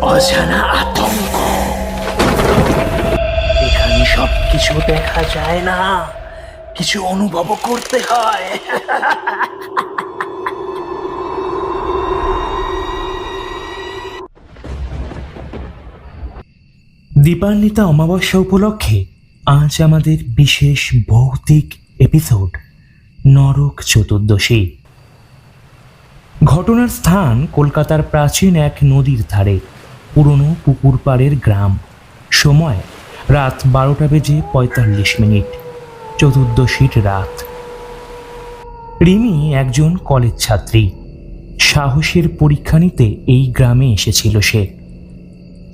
অজানা আতঙ্ক। এখানে সব কিছু দেখা যায় না। কিছু অনুভব করতে হয়। দীপান্বিতা অমাবস্যা উপলক্ষে আজ আমাদের বিশেষ ভৌতিক এপিসোড নরক চতুর্দশী। ঘটনার স্থান কলকাতার প্রাচীন এক নদীর ধারে, পুরনো পুকুর পাড়ের গ্রাম। সময়, রাত বারোটা বেজে পঁয়তাল্লিশ মিনিট, চতুর্দশীর রাত। রিমি একজন কলেজ ছাত্রী। সাহসের পরীক্ষা নিতে এই গ্রামে এসেছিল সে।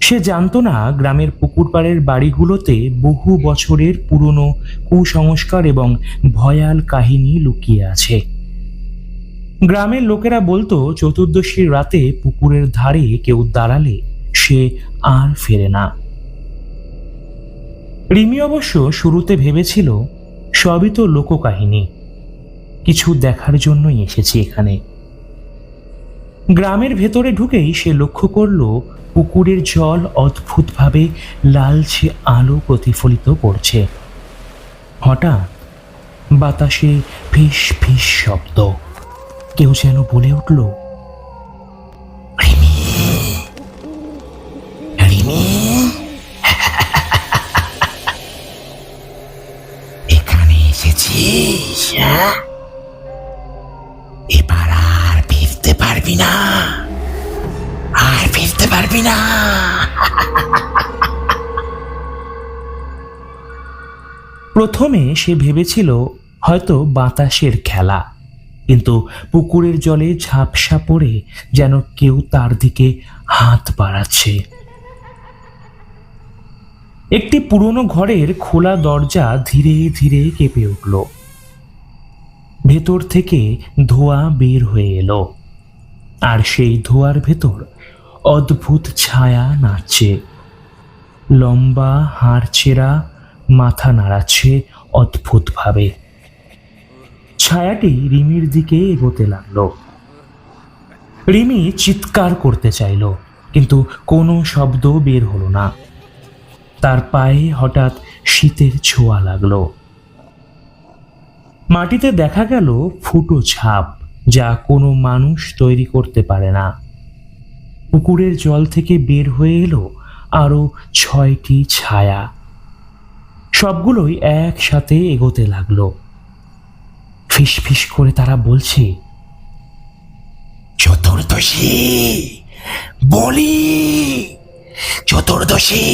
সে জানতো না গ্রামের পুকুর পাড়ের বাড়িগুলোতে বহু বছরের পুরনো কুসংস্কার এবং ভয়াল কাহিনী লুকিয়ে আছে। গ্রামের লোকেরা বলতো, চতুর্দশীর রাতে পুকুরের ধারে কেউ দাঁড়ালে সে আর ফেরে না। রিমি অবশ্য শুরুতে ভেবেছিল, সবই তো লোককাহিনী। কিছু দেখার জন্যই এসেছি এখানে। গ্রামের ভেতরে ঢুকেই সে লক্ষ্য করল, পুকুরের জল অদ্ভুতভাবে লালচে আলো প্রতিফলিত করছে। হঠাৎ বাতাসে ফিস ফিস শব্দ। কেউ যেন বলে উঠল এখানে এসেছিস হ্যাঁ? এবার আর ফিরতে পারবি না, আর ফিরতে পারবি না প্রথমে সে ভেবেছিল হয়তো বাতাসের খেলা কিন্তু পুকুরের জলে ঝাপসা পড়ে যেন কেউ তার দিকে হাত বাড়াচ্ছে। একটি পুরনো ঘরের খোলা দরজা ধীরে ধীরে কেঁপে উঠল। ভেতর থেকে ধোঁয়া বের হয়ে এলো। আর সেই ধোঁয়ার ভেতর অদ্ভুত ছায়া নাচছে। লম্বা হাড় ছেঁড়া মাথা নাড়াচ্ছে অদ্ভুতভাবে। ছায়াটি রিমির দিকে এগোতে লাগল। রিমি চিৎকার করতে চাইল, কিন্তু কোনো শব্দ বের হলো না। তার পায়ে হঠাৎ শীতের ছোঁয়া লাগল। মাটিতে দেখা গেল ফুটো ছাপ, যা কোনো মানুষ তৈরি করতে পারে না। পুকুরের জল থেকে বের হয়ে এলো আরও ছয়টি ছায়া। সবগুলোই একসাথে এগোতে লাগল। ফিস ফিস করে তারা বলছে চতুর্দশী বলি চতুর্দশী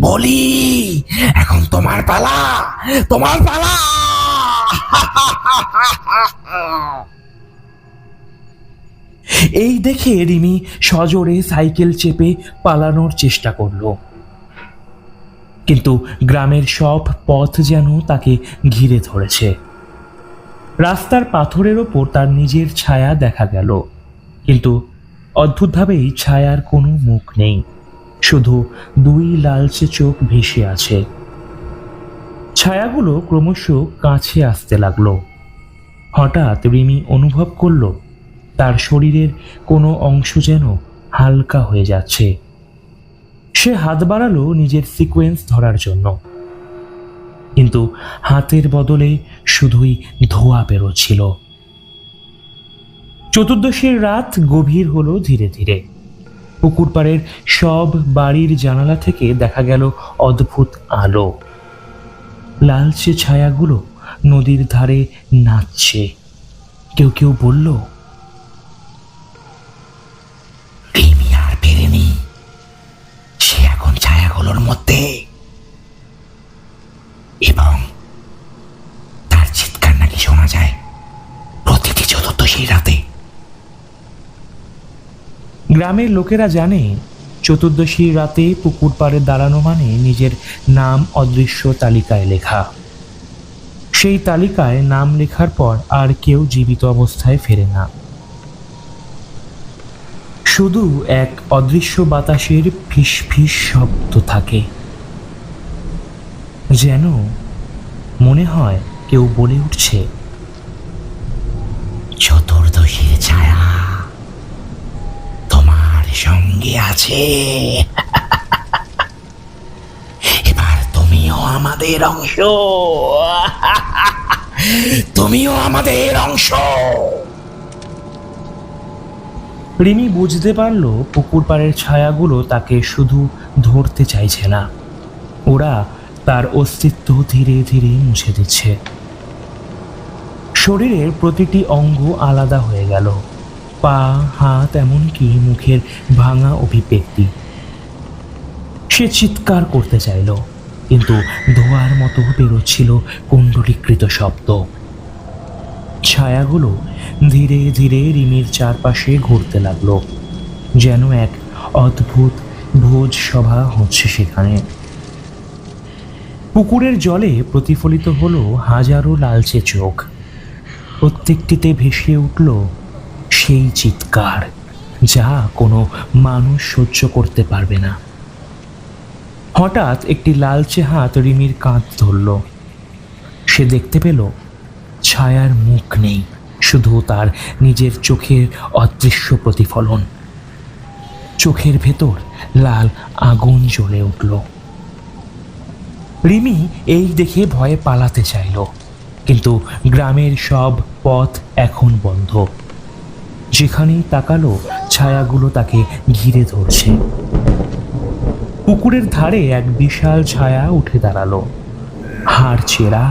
বলি এখন তোমার পালা তোমার পালা। এই দেখে রিমি সজোরে সাইকেল চেপে পালানোর চেষ্টা করল। কিন্তু গ্রামের সব পথ যেন তাকে ঘিরে ধরেছে। রাস্তার পাথরের ওপর তার নিজের ছায়া দেখা গেল। কিন্তু অদ্ভুতভাবেই ছায়ার কোনো মুখ নেই। শুধু দুই লালচে চোখ ভেসে আছে। ছায়াগুলো ক্রমশ কাছে আসতে লাগল। হঠাৎ রিমি অনুভব করল, তার শরীরের কোনো অংশ যেন হালকা হয়ে যাচ্ছে। সে হাত বাড়ালো নিজের সিকোয়েন্স ধরার জন্য। কিন্তু হাতের বদলে শুধুই ধোয়া বেরোচ্ছিল। চতুর্দশীর রাত গভীর হলো ধীরে ধীরে। পুকুর পাড়ের সব বাড়ির জানালা থেকে দেখা গেল অদ্ভুত আলো। লালচে ছায়াগুলো নদীর ধারে নাচছে। কেউ কেউ বলল গ্রামের লোকেরা জানে চতুর্দশীর রাতে পুকুর পাড়ে দাঁড়ানো মানে নিজের নাম অদৃশ্য তালিকায় লেখা। সেই তালিকায় নাম লেখার পর আর কেউ জীবিত অবস্থায় ফেরে না। শুধু এক অদৃশ্য বাতাসের ফিস ফিস শব্দ থাকে। যেন মনে হয় কেউ বলে উঠছে সঙ্গে আছে। এবার তুমিও আমাদের অংশ। তুমিও আমাদের অংশ। রিমি বুঝতে পারল পুকুর পাড়ের ছায়াগুলো তাকে শুধু ধরতে চাইছে না। ওরা তার অস্তিত্ব ধীরে ধীরে মুছে দিচ্ছে। শরীরের প্রতিটি অঙ্গ আলাদা হয়ে গেল। পা, হাত এমনকি মুখের ভাঙা অভিব্যক্তি। সে চিৎকার করতে চাইল, কিন্তু ধোয়ার মতো বেরোচ্ছিল কুণ্ডলীকৃত শব্দ। ছায়াগুলো ধীরে ধীরে রিমির চারপাশে ঘুরতে লাগল, যেন এক অদ্ভুত ভোজ সভা হচ্ছে সেখানে। পুকুরের জলে প্রতিফলিত হলো হাজারো লালচে চোখ। প্রত্যেকটিতে ভেসে উঠল সেই চিৎকার যা কোনো মানুষ সহ্য করতে পারবে না। হঠাৎ একটি লালচে হাত রিমির কাঁধ ধরল। সে দেখতে পেল ছায়ার মুখ নেই, শুধু তার নিজের চোখের অদৃশ্য প্রতিফলন। চোখের ভেতর লাল আগুন জ্বলে উঠল। রিমি এই দেখে ভয়ে পালাতে চাইল, কিন্তু গ্রামের সব পথ এখন বন্ধ। যেখানেই তাকালো, ছায়াগুলো তাকে ঘিরে ধরছে। পুকুরের ধারে এক বিশাল ছায়া উঠে দাঁড়াল। হাড় চেরা,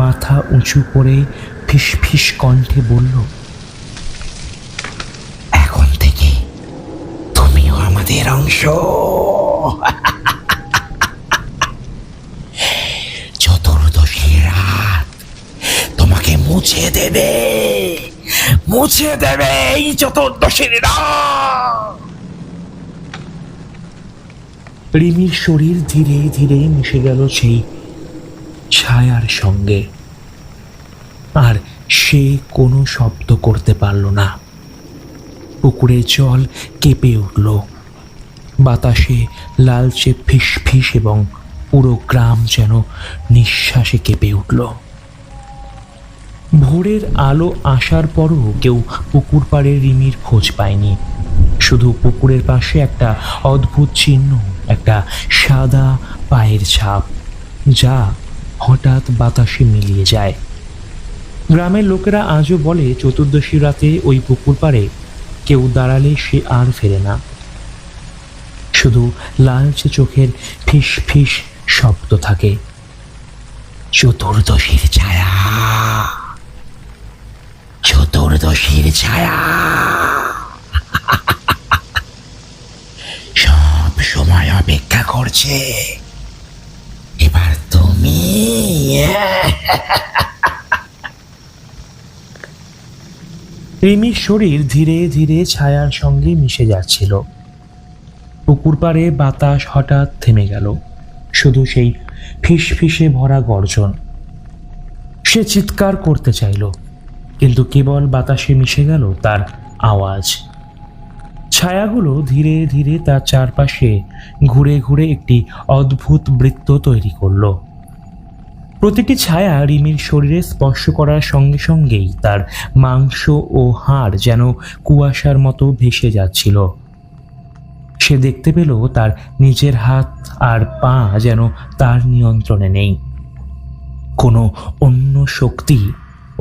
মাথা উঁচু করে ফিস ফিস কণ্ঠে বলল, এখন থেকে তুমিও আমাদের অংশ। চতুর্দশী রাত তোমাকে মুছে দেবে। মুছে দেবে এই চতুর্দশীর রিমির শরীর ধীরে ধীরে মিশে গেল সেই ছায়ার সঙ্গে। আর সে কোনো শব্দ করতে পারল না। পুকুরের জল কেঁপে উঠল। বাতাসে লালচে ফিস ফিস এবং পুরো গ্রাম যেন নিঃশ্বাসে কেঁপে উঠল। ভোরের আলো আসার পরও কেউ পুকুর পাড়ে রিমির খোঁজ পায়নি। শুধু পুকুরের পাশে একটা অদ্ভুত চিহ্ন, একটা সাদা পায়ের ছাপ, যা হঠাৎ বাতাসে মিলিয়ে যায়। গ্রামের লোকেরা আজও বলে, চতুর্দশী রাতে ওই পুকুর পাড়ে কেউ দাঁড়ালে সে আর ফেরে না। শুধু লালচে চোখের ফিস ফিস শব্দ থাকে। চতুর্দশীর ছায়া। চতুর্দশীর ছায়া। সব সময় অপেক্ষা করছে। এবার তুমি রিমির শরীর ধীরে ধীরে ছায়ার সঙ্গে মিশে যাচ্ছিল। পুকুর পাড়ে বাতাস হঠাৎ থেমে গেল। শুধু সেই ফিস ফিসে ভরা গর্জন। সে চিৎকার করতে চাইল। কিন্তু কেবল বাতাসে মিশে গেল তার আওয়াজ। ছায়াগুলো ধীরে ধীরে তার চারপাশে ঘুরে ঘুরে একটি অদ্ভুত বৃত্ত তৈরি করল। প্রতিটি ছায়া রিমির শরীরে স্পর্শ করার সঙ্গে সঙ্গেই তার মাংস ও হাড় যেন কুয়াশার মতো ভেসে যাচ্ছিল। সে দেখতে পেল তার নিজের হাত আর পা যেন তার নিয়ন্ত্রণে নেই। কোনো অন্য শক্তি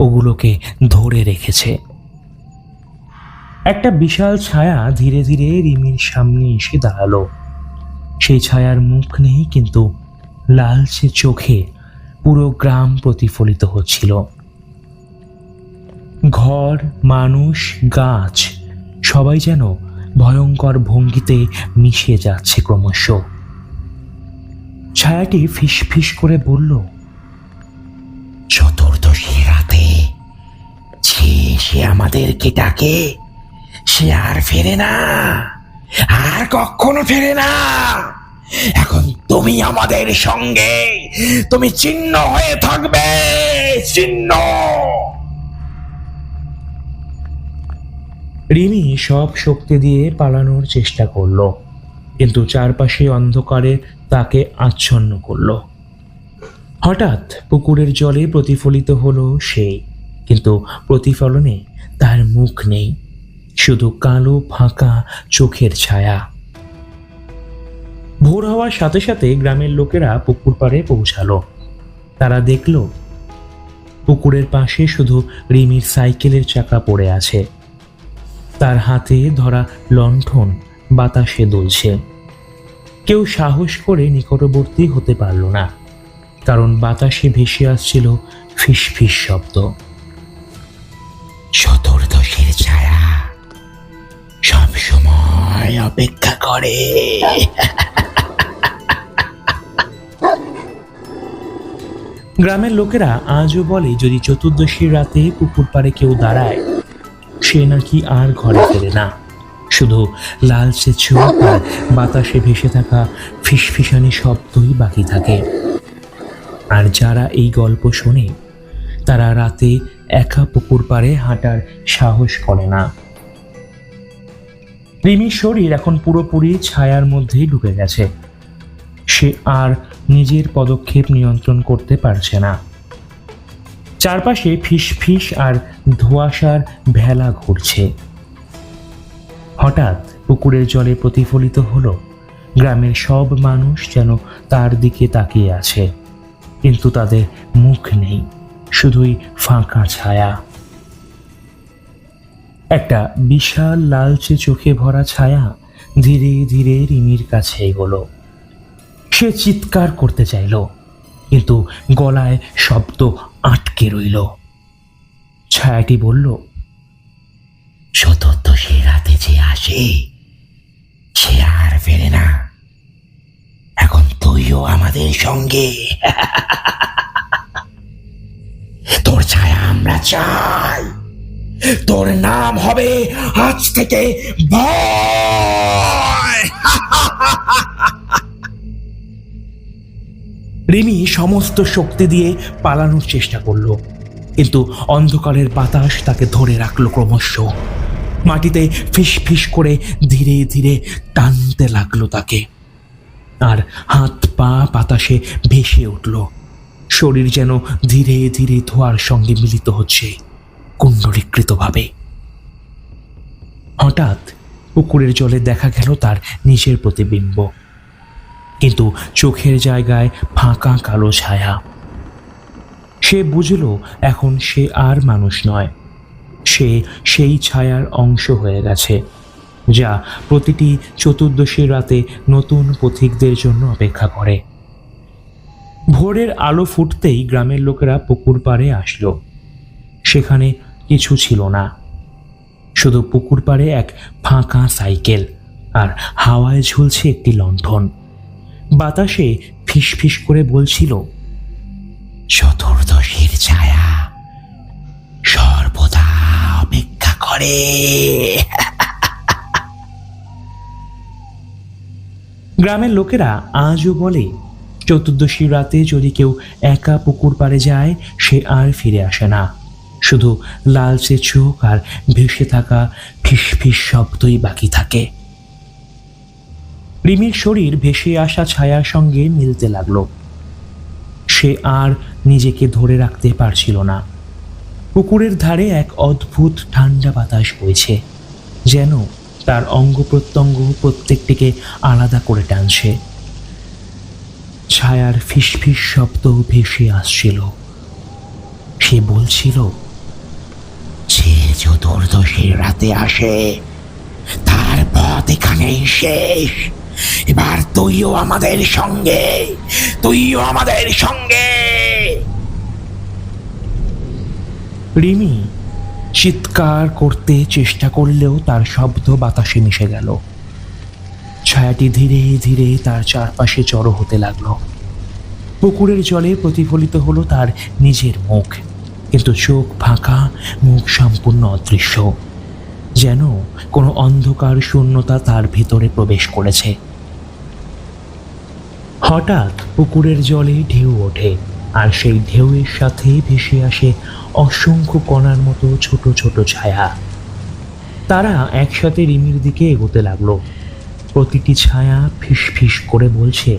ওগুলোকে ধরে রেখেছে। একটা বিশাল ছায়া ধীরে ধীরে রিমির সামনে এসে দাঁড়াল। সেই ছায়ার মুখ নেই, কিন্তু লালচে চোখে পুরো গ্রাম প্রতিফলিত হচ্ছিল। ঘর, মানুষ, গাছ, সবাই যেন ভয়ঙ্কর ভঙ্গিতে মিশে যাচ্ছে ক্রমশ। ছায়াটি ফিস ফিস করে বলল চতুর্দশী রাতে যে সে আমাদেরকে ডাকে, সে আর ফেরে না, আর কখনো ফেরে না। এখন তুমি আমাদের সঙ্গে, তুমি চিহ্ন হয়ে থাকবে চিহ্ন রিমি সব শক্তি দিয়ে পালানোর চেষ্টা করল, কিন্তু চারপাশে অন্ধকারে তাকে আচ্ছন্ন করল। হঠাৎ পুকুরের জলে প্রতিফলিত হলো সেই। কিন্তু প্রতিফলনে তার মুখ নেই, শুধু কালো ফাঁকা চোখের ছায়া। ভোর হওয়ার সাথে সাথে গ্রামের লোকেরা পুকুর পাড়ে পৌঁছালো। তারা দেখল, পুকুরের পাশে শুধু রিমির সাইকেলের চাকা পড়ে আছে। তার হাতে ধরা লণ্ঠন বাতাসে দুলছে। কেউ সাহস করে নিকটবর্তী হতে পারল না, কারণ বাতাসে ভেসে আসছিল ফিস ফিস শব্দ। চতুর্দশীর ছায়া সব সময় অপেক্ষা করে। গ্রামের লোকেরা আজও বলে, যদি চতুর্দশীর রাতে পুকুর পাড়ে কেউ দাঁড়ায়, সে নাকি আর ঘরে ফেরে না। শুধু লালচে চোখ আর বাতাসে ভেসে থাকা ফিসফিসানি শব্দই বাকি থাকে। আর যারা এই গল্প শোনে, তারা রাতে একা পুকুর পাড়ে হাঁটার সাহস করে না। রিমির শরীর এখন পুরোপুরি ছায়ার মধ্যেই ঢুকে গেছে। সে আর নিজের পদক্ষেপ নিয়ন্ত্রণ করতে পারছে না। চারপাশে ফিস ফিস আর ধোঁয়াশার ভেলা ঘুরছে। হঠাৎ পুকুরের জলে প্রতিফলিত হলো, গ্রামের সব মানুষ যেন তার দিকে তাকিয়ে আছে, কিন্তু তাদের মুখ নেই। শুধুই ফাঁকা ছায়া। একটা বিশাল লালচে চোখে ভরা ছায়া ধীরে ধীরে রিমির কাছে এগোলো। সে চিৎকার করতে চাইল, কিন্তু গলায় শব্দ আটকে রইল। ছায়াটি বলল সে রাতে যে আসে, সে আর ফেরে না। এখন তুইও আমাদের সঙ্গে। তোর ছায়া আমরা চাই। তোর নাম হবে আজ থেকে রিমি সমস্ত শক্তি দিয়ে পালানোর চেষ্টা করল, কিন্তু অন্ধকারের বাতাস তাকে ধরে রাখল ক্রমশ। মাটিতে ফিস ফিস করে ধীরে ধীরে টানতে লাগল তাকে। আর হাত পা বাতাসে ভেসে উঠল। শরীর যেন ধীরে ধীরে ধোয়ার সঙ্গে মিলিত হচ্ছে, কুণ্ডলীকৃতভাবে। হঠাৎ পুকুরের জলে দেখা গেল তার নিজের প্রতিবিম্ব। কিন্তু চোখের জায়গায় ফাঁকা কালো ছায়া। সে বুঝল এখন সে আর মানুষ নয়, সে সেই ছায়ার অংশ হয়ে গেছে, যা প্রতিটি চতুর্দশী রাতে নতুন পথিকদের জন্য অপেক্ষা করে। ভোরের আলো ফুটতেই গ্রামের লোকেরা পুকুর পাড়ে আসলো। সেখানে কিছু ছিল না। শুধু পুকুর পাড়ে এক ফাঁকা সাইকেল আর হাওয়ায় ঝুলছে একটি লণ্ঠন। বাতাসে ফিসফিস করে বলছিল, চতুর্দশীর ছায়া সর্বদা অপেক্ষা করে। গ্রামের লোকেরা আজও বলে চতুর্দশী রাতে যদি কেউ একা পুকুর পাড়ে যায়, সে আর ফিরে আসে না। শুধু লালচে চোখ আর ভেসে থাকা ফিস ফিস শব্দই বাকি থাকে। রিমির শরীর ভেসে আসা ছায়ার সঙ্গে মিলতে লাগল। সে আর নিজেকে ধরে রাখতে পারছিল না। পুকুরের ধারে এক অদ্ভুত ঠান্ডা বাতাস বইছে, যেন তার অঙ্গ প্রত্যঙ্গ প্রত্যেকটিকে আলাদা করে টানছে। ছায়ার ফিসফিস শব্দ ভেসে আসছিল। সে বলছিল, যে চতুর্দশীর রাতে আসে, তার পথ এখানেই শেষ। এবার তুইও আমাদের সঙ্গে, তুইও আমাদের সঙ্গে। রিমি চিৎকার করতে চেষ্টা করলেও তার শব্দ বাতাসে মিশে গেল। ছায়াটি ধীরে ধীরে তার চারপাশে জড়ো হতে লাগল। পুকুরের জলে প্রতিফলিত হলো তার নিজের মুখ। কিন্তু চোখ ফাঁকা, মুখ সম্পূর্ণ অদৃশ্য। যেন কোনো অন্ধকার শূন্যতা তার ভেতরে প্রবেশ করেছে। হঠাৎ পুকুরের জলে ঢেউ ওঠে, আর সেই ঢেউয়ের সাথে ভেসে আসে অসংখ্য কণার মতো ছোট ছোট ছায়া। তারা একসাথে রিমির দিকে এগোতে লাগল। প্রতিটি ছায়া ফিস ফিস করে বলছে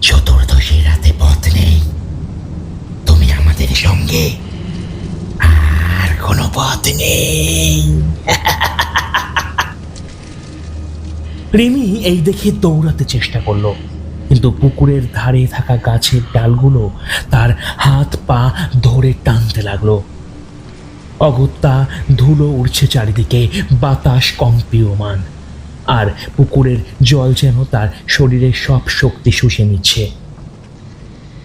চতুর্দশীর রাতে পথ নেই। তুমি আমাদের সঙ্গে আর কোনো পথ নেই। রিমি এই দেখে দৌড়াতে চেষ্টা করল কিন্তু পুকুরের ধারে থাকা গাছের ডালগুলো তার হাত পা ধরে টানতে লাগল। অগত্যা ধুলো উড়ছে চারিদিকে বাতাস কম্পিয়মান। আর পুকুরের জল যেন তার শরীরের সব শক্তি শুষে নিচ্ছে।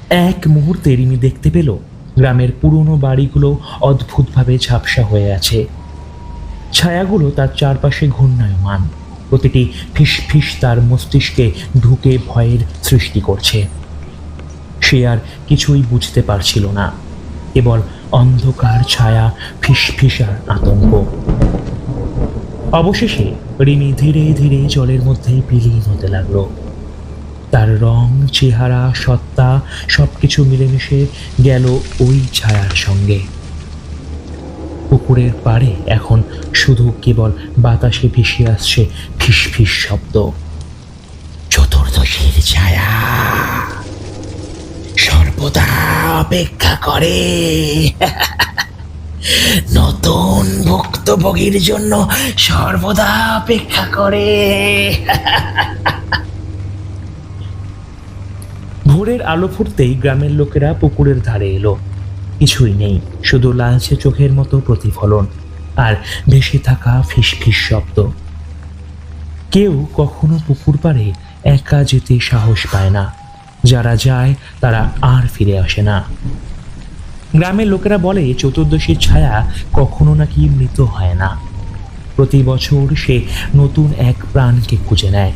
এক মুহূর্তে রিমি দেখতে পেল, গ্রামের পুরনো বাড়িগুলো অদ্ভুতভাবে ঝাপসা হয়ে আছে। ছায়াগুলো তার চারপাশে ঘূর্ণায়মান, প্রতিটি ফিস ফিস তার মস্তিষ্কে ঢুকে ভয়ের সৃষ্টি করছে। সে আর কিছুই বুঝতে পারছিল না, কেবল অন্ধকার ছায়া, ফিসফিসার আতঙ্ক। অবশেষে রিমি ধীরে ধীরে জলের মধ্যে বিলীন হতে লাগল। তার রং, চেহারা, সত্তা সবকিছু মিলেমিশে গেল ওই ছায়ার সঙ্গে। পুকুরের পাড়ে এখন শুধু কেবল বাতাসে ভেসে আসছে ফিস শব্দ। চতুর্দশীর ছায়া। সর্বদা অপেক্ষা করে। নতুন ভুক্তভোগীর জন্য সর্বদা অপেক্ষা করে। ভোরের আলো ফুটতেই গ্রামের লোকেরা পুকুরের ধারে এলো। কিছুই নেই, শুধু লালচে চোখের মতো প্রতিফলন আর ভেসে থাকা ফিস ফিস শব্দ। কেউ কখনো পুকুর পাড়ে একা যেতে সাহস পায় না। যারা যায়, তারা আর ফিরে আসে না। গ্রামের লোকেরা বলে, চতুর্দশীর ছায়া কখনো নাকি মৃত হয় না। প্রতি বছর সে নতুন এক প্রাণকে খুঁজে নেয়।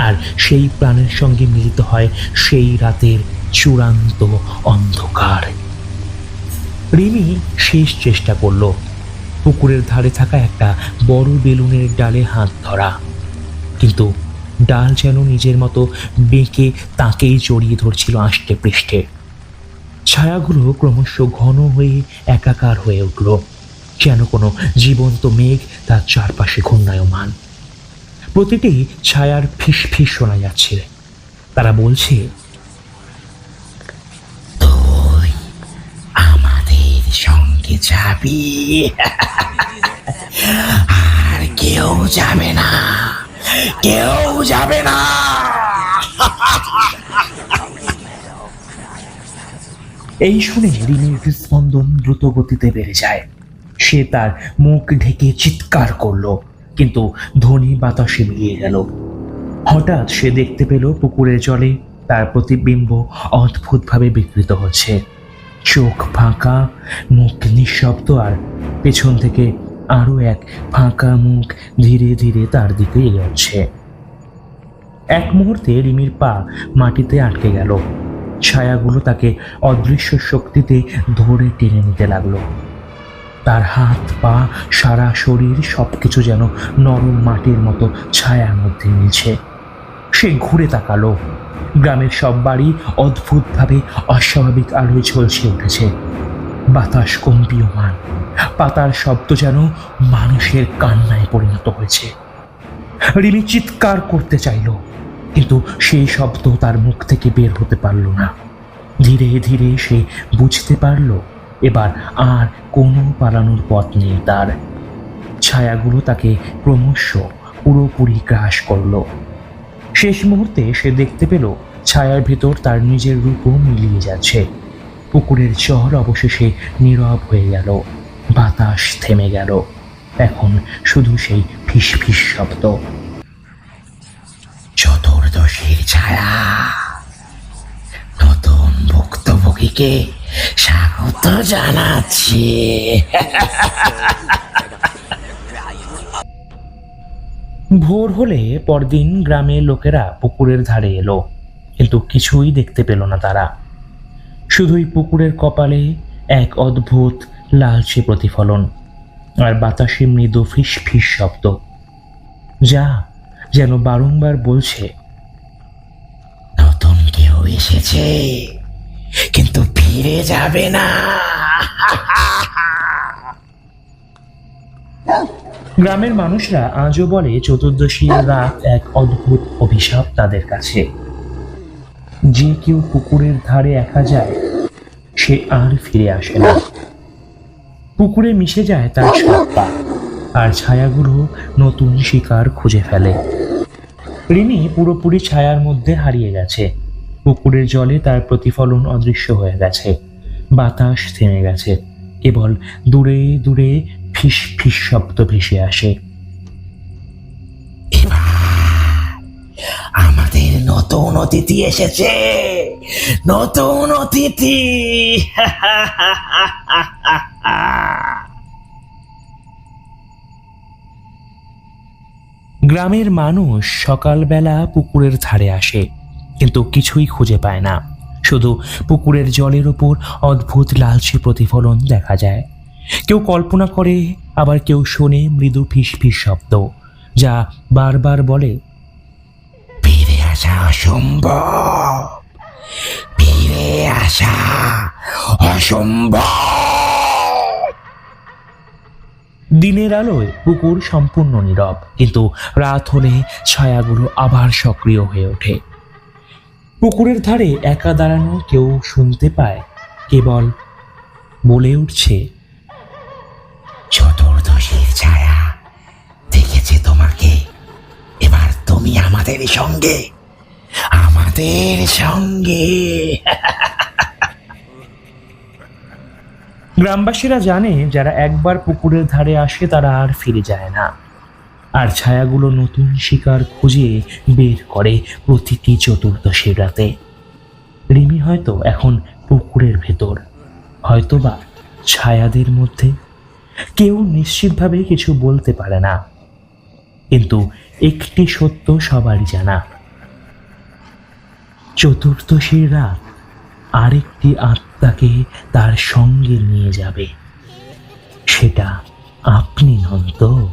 আর সেই প্রাণের সঙ্গে মিলিত হয় সেই রাতের চূড়ান্ত অন্ধকার। রিমি শেষ চেষ্টা করল। পুকুরের ধারে থাকা একটা বড় বেলুনের ডালে হাত ধরা। কিন্তু ডাল যেন নিজের মতো বেঁকে তাকেই জড়িয়ে ধরছিল আষ্টে পৃষ্ঠে। ছায়াগুলো ক্রমশ ঘন হয়ে একাকার হয়ে উঠল। যেন কোনো জীবন্ত মেঘ তার চারপাশে ঘূর্ণায়মান। প্রতিটি ছায়ার ফিস ফিস শোনা যাচ্ছে। তারা বলছে আমাদের সঙ্গে যাবি। আর কেউ যাবে না। কেউ যাবে না। এই শুনে রিমির হৃদস্পন্দন দ্রুত গতিতে বেড়ে যায়। সে তার মুখ ঢেকে চিৎকার করল, কিন্তু ধ্বনি বাতাসে মিলিয়ে গেল। হঠাৎ সে দেখতে পেল পুকুরের জলে তার প্রতিবিম্ব অদ্ভুতভাবে বিকৃত হচ্ছে। চোখ ফাঁকা, মুখ নিঃশব্দ আর পেছন থেকে আরও এক ফাঁকা মুখ ধীরে ধীরে তার দিকে এগোচ্ছে। এক মুহূর্তে রিমির পা মাটিতে আটকে গেল। ছায়াগুলো তাকে অদৃশ্য শক্তিতে ধরে টেনে নিতে লাগল। তার হাত, পা, সারা শরীর সবকিছু যেন নরম মাটির মতো ছায়ার মধ্যে মিলছে। সে ঘুরে তাকালো। গ্রামের সব বাড়ি অদ্ভুতভাবে অস্বাভাবিক আলোয় ঝলসে উঠেছে। বাতাস কম্পিয়মান পাতার শব্দ যেন মানুষের কান্নায় পরিণত হয়েছে। রিমি চিৎকার করতে চাইল। কিন্তু সেই শব্দ তার মুখ থেকে বের হতে পারল না। ধীরে ধীরে সে বুঝতে পারল, এবার আর কোনো পালানোর পথ নেই তার। ছায়াগুলো তাকে ক্রমশ পুরোপুরি গ্রাস করল। শেষ মুহূর্তে সে দেখতে পেল, ছায়ার ভেতর তার নিজের রূপও মিলিয়ে যাচ্ছে। পুকুরের চর অবশেষে নীরব হয়ে গেল, বাতাস থেমে গেল। এখন শুধু সেই ফিস ফিস শব্দ। ছায়া নতুন ভুক্তভোগীকে স্বাগত জানাচ্ছি। ভোর হলে পরদিন গ্রামে লোকেরা পুকুরের ধারে এলো, কিন্তু কিছুই দেখতে পেল না তারা। শুধুই পুকুরের কপালে এক অদ্ভুত লালচে প্রতিফলন আর বাতাসে মৃদু ফিস ফিস শব্দ। যা যেন বারংবার বলছে এসেছে। কিন্তু ফিরে যাবে না। গ্রামের মানুষরা আজও বলে চতুর্দশীর রাত এক অদ্ভুত অভিশাপ তাদের কাছে। যে কেউ পুকুরের ধারে একা যায়, সে আর ফিরে আসে না। পুকুরে মিশে যায় তার সব পা, আর ছায়াগুলো নতুন শিকার খুঁজে ফেলে। রিমি পুরোপুরি ছায়ার মধ্যে হারিয়ে গেছে। পুকুরের জলে তার প্রতিফলন অদৃশ্য হয়ে গেছে। বাতাস থেমে গেছে। কেবল দূরে দূরে ফিস ফিস শব্দ ভেসে আসে। আমাদের নতুন অতিথি এসেছে। নতুন অতিথি। গ্রামের মানুষ সকালবেলা পুকুরের ধারে আসে। কিন্তু কিছুই খুঁজে পায় না। শুধু পুকুরের জলের উপর অদ্ভুত লালচে প্রতিফলন দেখা যায়। কেউ কল্পনা করে, আবার কেউ শোনে মৃদু ফিস ফিস শব্দ, যা বারবার বলে, ফিরে আসা অসম্ভব। ফিরে আসা অসম্ভব। দিনের আলোয় পুকুর সম্পূর্ণ নীরব, কিন্তু রাত হলে ছায়াগুলো আবার সক্রিয় হয়ে ওঠে। পুকুরের ধারে একা দাঁড়ানো কেউ শুনতে পায় কেবল বলে উঠছে চতুর্দশীর ছায়া দেখেছে তোমাকে। এবার তুমি আমাদের সঙ্গে আমাদের সঙ্গে। গ্রামবাসীরা জানে যারা একবার পুকুরের ধারে আসে তারা আর ফিরে যায় না। আর ছায়াগুলো নতুন শিকার খুঁজে বের করে প্রতিটি চতুর্দশীর রাতে। রিমি হয়তো এখন পুকুরের ভেতর। হয়তোবা ছায়াদের মধ্যে। কেউ নিশ্চিতভাবে কিছু বলতে পারে না। কিন্তু একটি সত্য সবারই জানা। চতুর্দশীর রাত আরেকটি আত্মাকে তার সঙ্গে নিয়ে যাবে। সেটা আপনি নন তো?